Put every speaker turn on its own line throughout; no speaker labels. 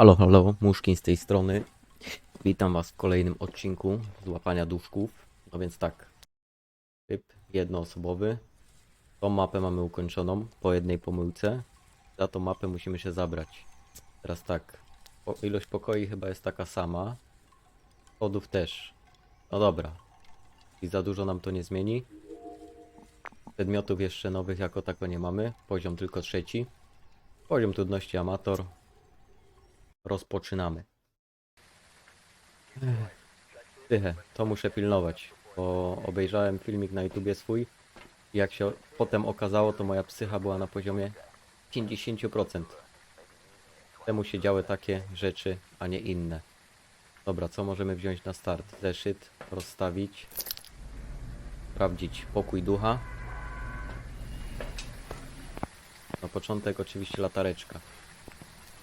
Halo, halo, Muszkin z tej strony. Witam Was w kolejnym odcinku z łapania duszków. No więc tak, typ jednoosobowy. Tą mapę mamy ukończoną po jednej pomyłce. Za tą mapę musimy się zabrać. Teraz tak, po, ilość pokoi chyba jest taka sama. Chodów też. No dobra. I za dużo nam to nie zmieni. Przedmiotów jeszcze nowych jako tako nie mamy. Poziom tylko trzeci. Poziom trudności amator. Rozpoczynamy. Tychę, to muszę pilnować, bo obejrzałem filmik na YouTubie swój i jak się potem okazało, to moja psycha była na poziomie 50%. Temu się działy takie rzeczy, a nie inne. Dobra, co możemy wziąć na start? Zeszyt, rozstawić, sprawdzić pokój ducha. Na początek oczywiście latareczka.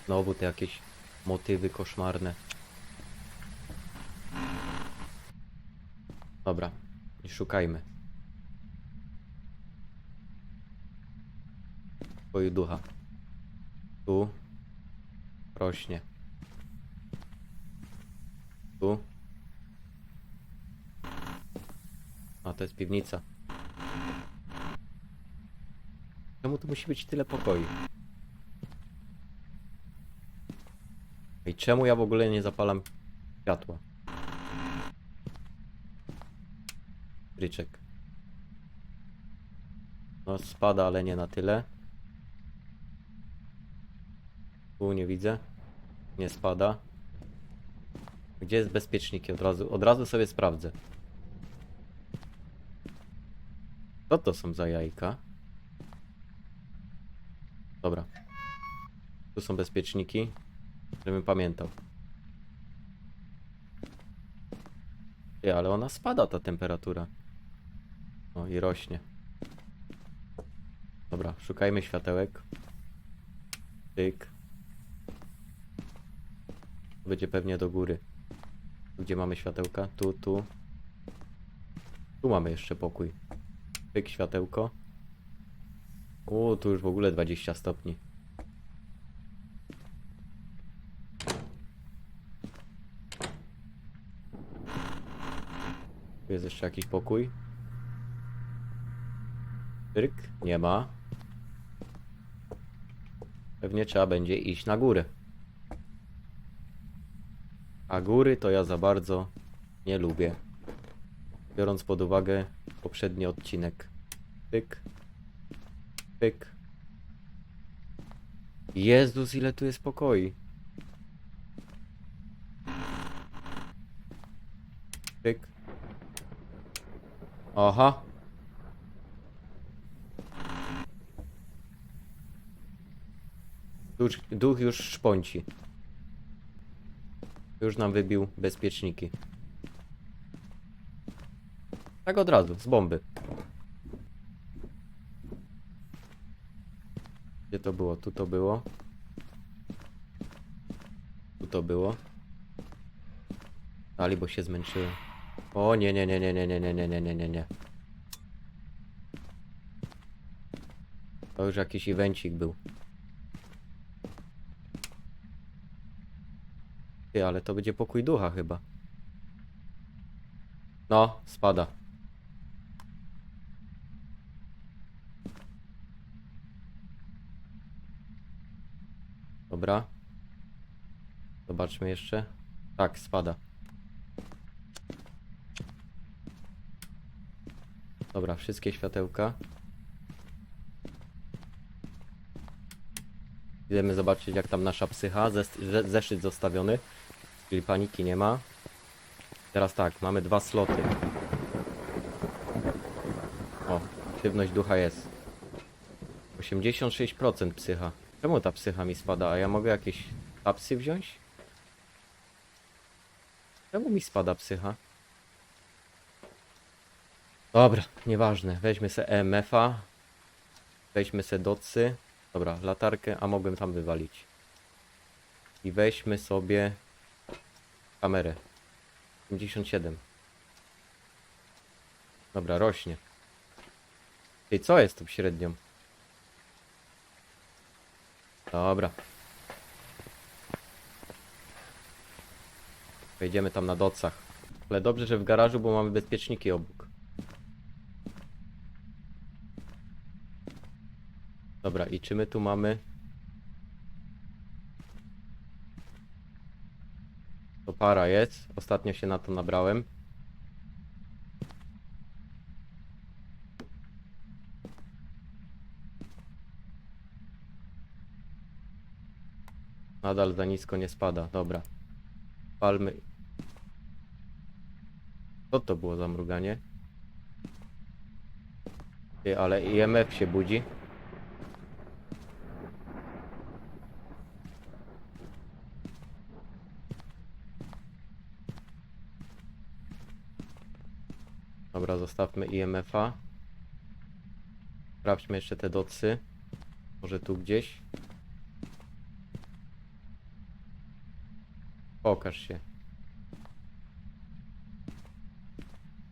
Znowu te jakieś motywy koszmarne. Dobra, szukajmy. Pokoju ducha. Tu. Rośnie. Tu. A to jest piwnica. Czemu tu musi być tyle pokoi? I czemu ja w ogóle nie zapalam światła? Ryczek. No spada, ale nie na tyle. Tu nie widzę. Nie spada. Gdzie jest bezpieczniki? Od razu, od razu sobie sprawdzę. Co to są za jajka? Dobra. Tu są bezpieczniki. Żebym pamiętał. Ty, ale ona spada ta temperatura. O, i rośnie. Dobra, szukajmy światełek. Tyk. Będzie pewnie do góry. Gdzie mamy światełka? Tu, tu. Tu mamy jeszcze pokój. Tyk, światełko. O, tu już w ogóle 20 stopni. Tu jest jeszcze jakiś pokój. Tyrk? Nie ma. Pewnie trzeba będzie iść na górę. A góry to ja za bardzo nie lubię. Biorąc pod uwagę poprzedni odcinek. Pyk. Pyk. Jezus, ile tu jest pokoi. Pyk. Aha. Duch, duch już szponci. Już nam wybił bezpieczniki. Tak od razu, z bomby. Gdzie to było? Tu to było. Tu to było. Ali, bo się zmęczyłem. O nie, nie, nie, nie, nie, nie, nie, nie, nie, nie, nie, nie. To już jakiś evencik był. Ty, ale to będzie pokój ducha chyba. No, spada. Dobra. Zobaczmy jeszcze. Tak, spada. Dobra, wszystkie światełka. Idziemy zobaczyć jak tam nasza psycha. Zes- ze- zeszyt zostawiony. Czyli paniki nie ma. Teraz tak, mamy dwa sloty. O, aktywność ducha jest. 86% psycha. Czemu ta psycha mi spada? A ja mogę jakieś tapsy wziąć? Czemu mi spada psycha? Dobra, nieważne. Weźmy se EMF-a. Weźmy se docy. Dobra, latarkę, a mogłem tam wywalić. I weźmy sobie kamerę. 57. Dobra, rośnie. Ej, co jest tu średnią? Dobra. Wejdziemy tam na docach. Ale dobrze, że w garażu, bo mamy bezpieczniki obok. Dobra, i czy my tu mamy? To para jest. Ostatnio się na to nabrałem. Nadal za nisko nie spada. Dobra. Palmy. Co to było za mruganie? Ty, ale IMF się budzi. Dobra, zostawmy IMF-a. Sprawdźmy jeszcze te docy. Może tu gdzieś. Pokaż się.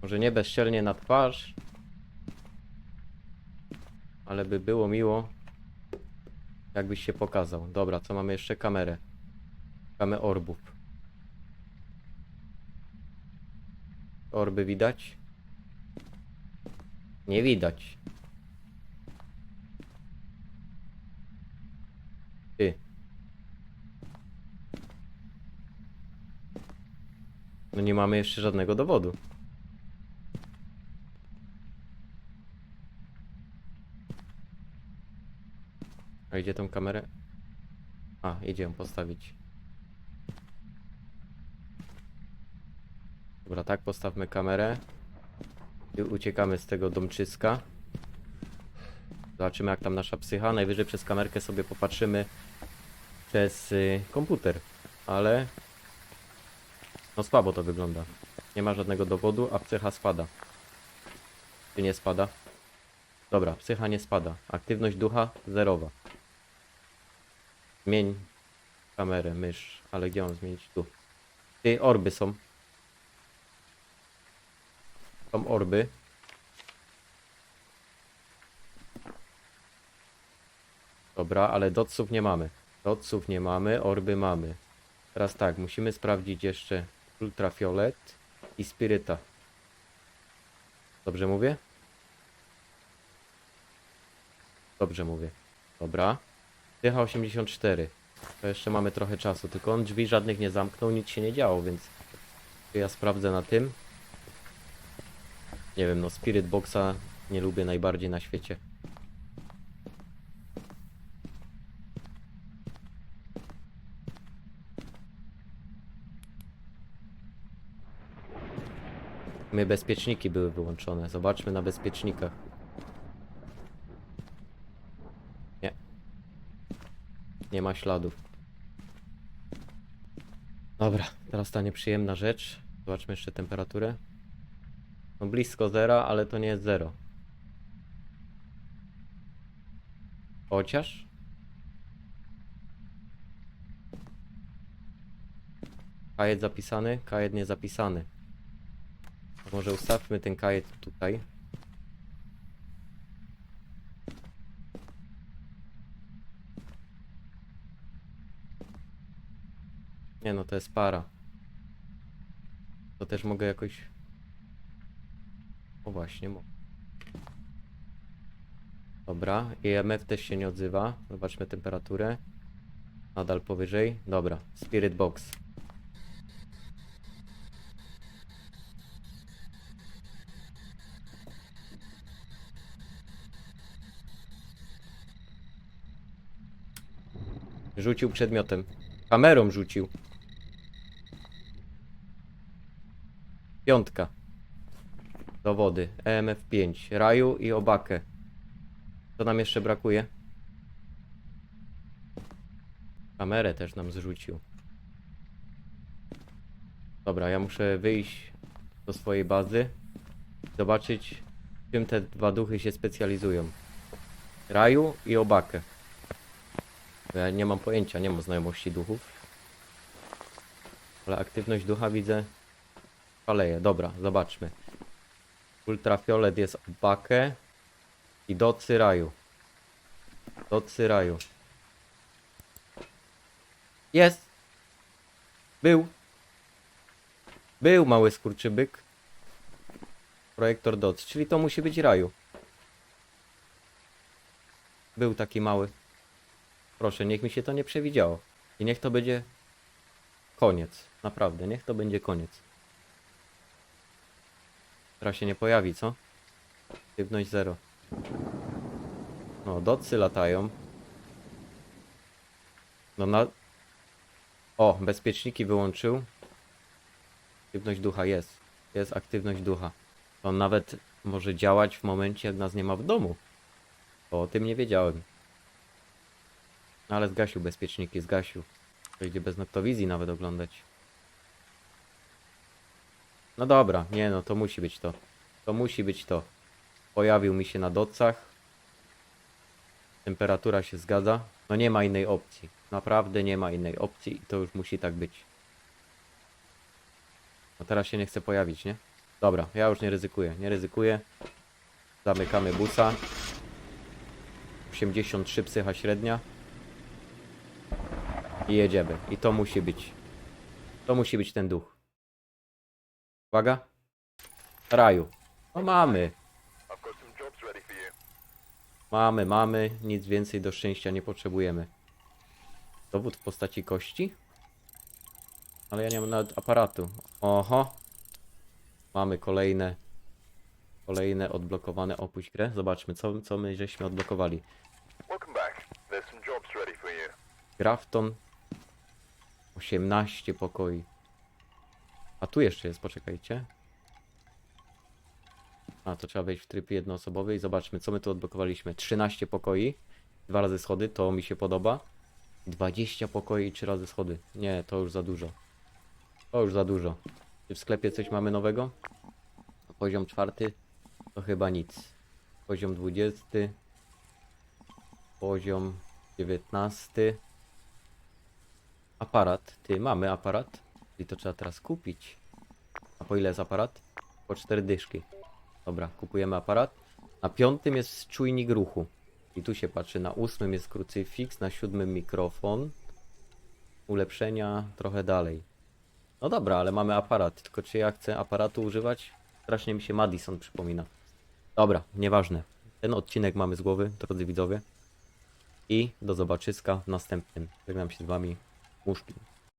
Może nie bezczelnie na twarz. Ale by było miło. Jakbyś się pokazał. Dobra, co mamy jeszcze? Kamerę. Szukamy orbów. Orby widać? Nie widać. Ty. No nie mamy jeszcze żadnego dowodu. A gdzie tą kamerę? A, idzie ją postawić. Dobra, tak, postawmy kamerę. Uciekamy z tego domczyska. Zobaczymy jak tam nasza psycha. Najwyżej przez kamerkę sobie popatrzymy przez y, komputer. Ale no słabo to wygląda. Nie ma żadnego dowodu, a psycha spada. Czy nie spada? Dobra, psycha nie spada. Aktywność ducha zerowa. Zmień kamerę, mysz. Ale gdzie mam zmienić? Tu. Ty, orby są. Są orby. Dobra, ale doców nie mamy. Doców nie mamy, orby mamy. Teraz tak, musimy sprawdzić jeszcze ultrafiolet i spiryta. Dobrze mówię? Dobrze mówię. Dobra. Tycha 84. To jeszcze mamy trochę czasu, tylko on drzwi żadnych nie zamknął, nic się nie działo, więc ja sprawdzę na tym. Nie wiem, no Spirit Boxa nie lubię najbardziej na świecie. My bezpieczniki były wyłączone. Zobaczmy na bezpiecznikach. Nie. Nie ma śladów. Dobra, teraz ta nieprzyjemna rzecz. Zobaczmy jeszcze temperaturę. No blisko zera, ale to nie jest zero. Chociaż? Kajet zapisany, kajet nie zapisany. Może ustawmy ten kajet tutaj. Nie no, to jest para. To też mogę jakoś... O właśnie, mo. Dobra, EMF też się nie odzywa. Zobaczmy temperaturę. Nadal powyżej. Dobra, Spirit Box. Rzucił przedmiotem. Kamerą rzucił. Piątka. Dowody. EMF 5. Raju i obakę. Co nam jeszcze brakuje? Kamerę też nam zrzucił. Dobra, ja muszę wyjść do swojej bazy. Zobaczyć, czym te dwa duchy się specjalizują. Raju i obakę. Ja nie mam pojęcia, nie mam znajomości duchów. Ale aktywność ducha widzę. Faleje. Dobra, zobaczmy. Ultrafiolet jest obakę. I docy raju. Docy raju. Jest! Był! Był mały skurczybyk. Projektor DOTS, czyli to musi być raju. Był taki mały. Proszę, niech mi się to nie przewidziało. I niech to będzie koniec. Naprawdę, niech to będzie koniec. Teraz się nie pojawi, co? Aktywność zero. No, docy latają. No na... O, bezpieczniki wyłączył. Aktywność ducha jest. Jest aktywność ducha. To on nawet może działać w momencie, jak nas nie ma w domu. O, o tym nie wiedziałem. Ale zgasił bezpieczniki, zgasił. Wejdzie bez noktowizji nawet oglądać. No dobra, nie no, to musi być to. To musi być to. Pojawił mi się na docach. Temperatura się zgadza. No nie ma innej opcji. Naprawdę nie ma innej opcji i to już musi tak być. No teraz się nie chce pojawić, nie? Dobra, ja już nie ryzykuję, nie ryzykuję. Zamykamy busa. 83 psycha średnia. I jedziemy. I to musi być. To musi być ten duch. Uwaga. Raju. No mamy. Mamy, mamy. Nic więcej do szczęścia nie potrzebujemy. Dowód w postaci kości? Ale ja nie mam nawet aparatu. Oho. Mamy kolejne. Kolejne odblokowane. Opuść grę. Zobaczmy, co, co my żeśmy odblokowali. Grafton 18 pokoi. A tu jeszcze jest, poczekajcie. A, to trzeba wejść w tryb jednoosobowy i zobaczmy, co my tu odblokowaliśmy. 13 pokoi, dwa razy schody, to mi się podoba. 20 pokoi 3 razy schody. Nie, to już za dużo. To już za dużo. Czy w sklepie coś mamy nowego? Poziom czwarty to chyba nic. Poziom 20. Poziom 19. Aparat. Ty, mamy aparat. I to trzeba teraz kupić. A po ile jest aparat? Po 4 dyszki. Dobra, kupujemy aparat. Na piątym jest czujnik ruchu. I tu się patrzy. Na ósmym jest krucyfiks, na siódmym mikrofon. Ulepszenia trochę dalej. No dobra, ale mamy aparat. Tylko czy ja chcę aparatu używać? Strasznie mi się Madison przypomina. Dobra, nieważne. Ten odcinek mamy z głowy, drodzy widzowie. I do zobaczyska w następnym. Żegnam się z wami. Muszki.